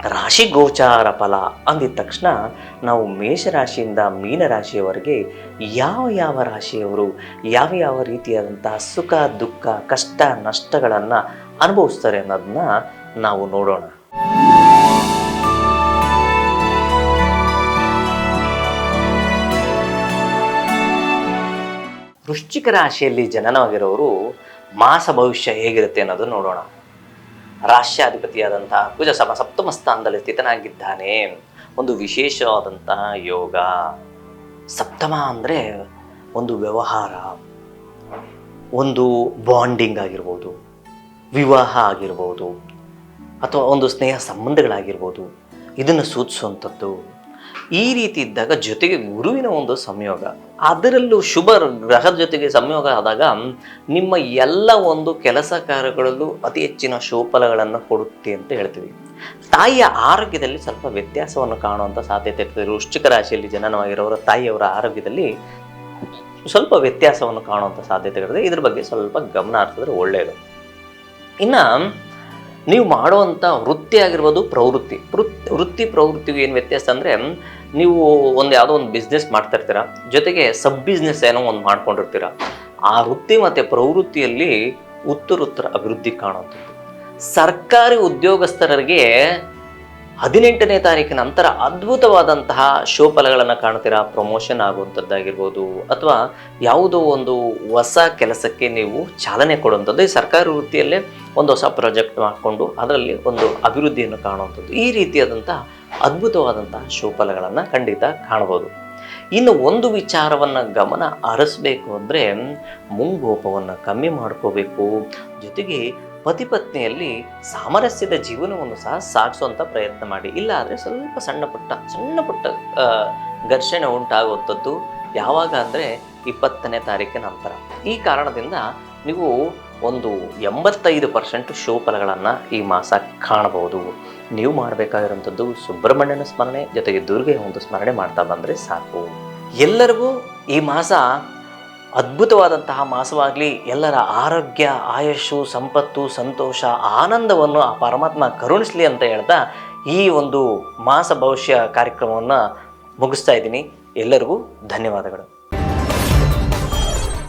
ರಾಶಿ ಗೋಚಾರ ಫಲ ಅಂದಿದ ತಕ್ಷಣ ನಾವು ಮೇಷರಾಶಿಯಿಂದ ಮೀನರಾಶಿಯವರೆಗೆ ಯಾವ ಯಾವ ರಾಶಿಯವರು ಯಾವ ಯಾವ ರೀತಿಯಾದಂತಹ ಸುಖ, ದುಃಖ, ಕಷ್ಟ, ನಷ್ಟಗಳನ್ನು ಅನುಭವಿಸ್ತಾರೆ ಅನ್ನೋದನ್ನ ನಾವು ನೋಡೋಣ. ವೃಶ್ಚಿಕ ರಾಶಿಯಲ್ಲಿ ಜನನವಾಗಿರೋರು ಮಾಸ ಭವಿಷ್ಯ ಹೇಗಿರುತ್ತೆ ಅನ್ನೋದು ನೋಡೋಣ. ರಾಷ್ಟ್ರಾಧಿಪತಿಯಾದಂತಹ ಕುಜ ಸಮ ಸಪ್ತಮ ಸ್ಥಾನದಲ್ಲಿ ಸ್ಥಿತನಾಗಿದ್ದಾನೆ. ಒಂದು ವಿಶೇಷವಾದಂತಹ ಯೋಗ. ಸಪ್ತಮ ಅಂದರೆ ಒಂದು ವ್ಯವಹಾರ. ಒಂದು ಬಾಂಡಿಂಗ್ ಆಗಿರ್ಬೋದು, ವಿವಾಹ ಆಗಿರ್ಬೋದು, ಅಥವಾ ಒಂದು ಸ್ನೇಹ ಸಂಬಂಧಗಳಾಗಿರ್ಬೋದು, ಇದನ್ನು ಸೂಚಿಸುವಂಥದ್ದು. ಈ ರೀತಿ ಇದ್ದಾಗ ಜೊತೆಗೆ ಗುರುವಿನ ಒಂದು ಸಂಯೋಗ, ಅದರಲ್ಲೂ ಶುಭ ಗ್ರಹದ ಜೊತೆಗೆ ಸಂಯೋಗ ಆದಾಗ ನಿಮ್ಮ ಎಲ್ಲ ಒಂದು ಕೆಲಸ ಕಾರ್ಯಗಳಲ್ಲೂ ಅತಿ ಹೆಚ್ಚಿನ ಶೋಫಲಗಳನ್ನು ಕೊಡುತ್ತೆ ಅಂತ ಹೇಳ್ತೀವಿ. ತಾಯಿಯ ಆರೋಗ್ಯದಲ್ಲಿ ಸ್ವಲ್ಪ ವ್ಯತ್ಯಾಸವನ್ನು ಕಾಣುವಂಥ ಸಾಧ್ಯತೆ ಇರ್ತದೆ. ವೃಶ್ಚಿಕ ರಾಶಿಯಲ್ಲಿ ಜನನವಾಗಿರೋರ ತಾಯಿಯವರ ಆರೋಗ್ಯದಲ್ಲಿ ಸ್ವಲ್ಪ ವ್ಯತ್ಯಾಸವನ್ನು ಕಾಣುವಂಥ ಸಾಧ್ಯತೆಗಳಿದೆ ಇದ್ರ ಬಗ್ಗೆ ಸ್ವಲ್ಪ ಗಮನ ಹರಿಸಿದ್ರೆ ಒಳ್ಳೆಯದು. ಇನ್ನು ನೀವು ಮಾಡುವಂಥ ವೃತ್ತಿ ಆಗಿರ್ಬೋದು ಪ್ರವೃತ್ತಿ. ವೃತ್ತಿ ವೃತ್ತಿ ಪ್ರವೃತ್ತಿಗೆ ಏನು ವ್ಯತ್ಯಾಸ ಅಂದರೆ, ನೀವು ಒಂದು ಯಾವುದೋ ಒಂದು ಬಿಸ್ನೆಸ್ ಮಾಡ್ತಾ ಇರ್ತೀರ. ಜೊತೆಗೆ ಸಬ್ ಬಿಸ್ನೆಸ್ ಏನೋ ಒಂದು ಮಾಡ್ಕೊಂಡಿರ್ತೀರ. ಆ ವೃತ್ತಿ ಮತ್ತು ಪ್ರವೃತ್ತಿಯಲ್ಲಿ ಉತ್ತರೋತ್ತರ ಅಭಿವೃದ್ಧಿ ಕಾಣುವಂಥದ್ದು. ಸರ್ಕಾರಿ ಉದ್ಯೋಗಸ್ಥರಿಗೆ ಹದಿನೆಂಟನೇ ತಾರೀಕಿನ ನಂತರ ಅದ್ಭುತವಾದಂತಹ ಶೋಫಲಗಳನ್ನು ಕಾಣ್ತೀರಾ? ಪ್ರಮೋಷನ್ ಆಗುವಂಥದ್ದಾಗಿರ್ಬೋದು ಅಥವಾ ಯಾವುದೋ ಒಂದು ಹೊಸ ಕೆಲಸಕ್ಕೆ ನೀವು ಚಾಲನೆ ಕೊಡುವಂಥದ್ದು, ಈ ಸರ್ಕಾರಿ ವೃತ್ತಿಯಲ್ಲೇ ಒಂದು ಹೊಸ ಪ್ರಾಜೆಕ್ಟ್ ಮಾಡಿಕೊಂಡು ಅದರಲ್ಲಿ ಒಂದು ಅಭಿವೃದ್ಧಿಯನ್ನು ಕಾಣುವಂಥದ್ದು. ಈ ರೀತಿಯಾದಂತಹ ಅದ್ಭುತವಾದಂತಹ ಶೋಫಲಗಳನ್ನು ಖಂಡಿತ ಕಾಣ್ಬೋದು. ಇನ್ನು ಒಂದು ವಿಚಾರವನ್ನು ಗಮನ ಹರಿಸ್ಬೇಕು ಅಂದರೆ ಮುಂಗೋಪವನ್ನು ಕಮ್ಮಿ ಮಾಡ್ಕೋಬೇಕು. ಜೊತೆಗೆ ಪತಿ ಪತ್ನಿಯಲ್ಲಿ ಸಾಮರಸ್ಯದ ಜೀವನವನ್ನು ಸಹ ಸಾಗಿಸುವಂಥ ಪ್ರಯತ್ನ ಮಾಡಿ. ಇಲ್ಲ ಆದರೆ ಸ್ವಲ್ಪ ಸಣ್ಣ ಪುಟ್ಟ ಸಣ್ಣ ಪುಟ್ಟ ಘರ್ಷಣೆ ಉಂಟಾಗುವಂಥದ್ದು ಯಾವಾಗ ಅಂದರೆ ಇಪ್ಪತ್ತನೇ ತಾರೀಕಿನ ನಂತರ. ಈ ಕಾರಣದಿಂದ ನೀವು ಒಂದು ಎಂಬತ್ತೈದು ಪರ್ಸೆಂಟ್ ಶೋಫಲಗಳನ್ನು ಈ ಮಾಸ ಕಾಣಬಹುದು. ನೀವು ಮಾಡಬೇಕಾಗಿರುವಂಥದ್ದು ಸುಬ್ರಹ್ಮಣ್ಯನ ಸ್ಮರಣೆ ಜೊತೆಗೆ ದುರ್ಗೆಯ ಒಂದು ಸ್ಮರಣೆ ಮಾಡ್ತಾ ಬಂದರೆ ಸಾಕು. ಎಲ್ಲರಿಗೂ ಈ ಮಾಸ ಅದ್ಭುತವಾದಂತಹ ಮಾಸವಾಗಲಿ ಎಲ್ಲರ ಆರೋಗ್ಯ, ಆಯಸ್ಸು, ಸಂಪತ್ತು, ಸಂತೋಷ, ಆನಂದವನ್ನು ಆ ಪರಮಾತ್ಮ ಕರುಣಿಸಲಿ ಅಂತ ಹೇಳ್ತಾ ಈ ಒಂದು ಮಾಸ ಭವಿಷ್ಯ ಕಾರ್ಯಕ್ರಮವನ್ನು ಮುಗಿಸ್ತಾ ಇದ್ದೀನಿ. ಎಲ್ಲರಿಗೂ ಧನ್ಯವಾದಗಳು.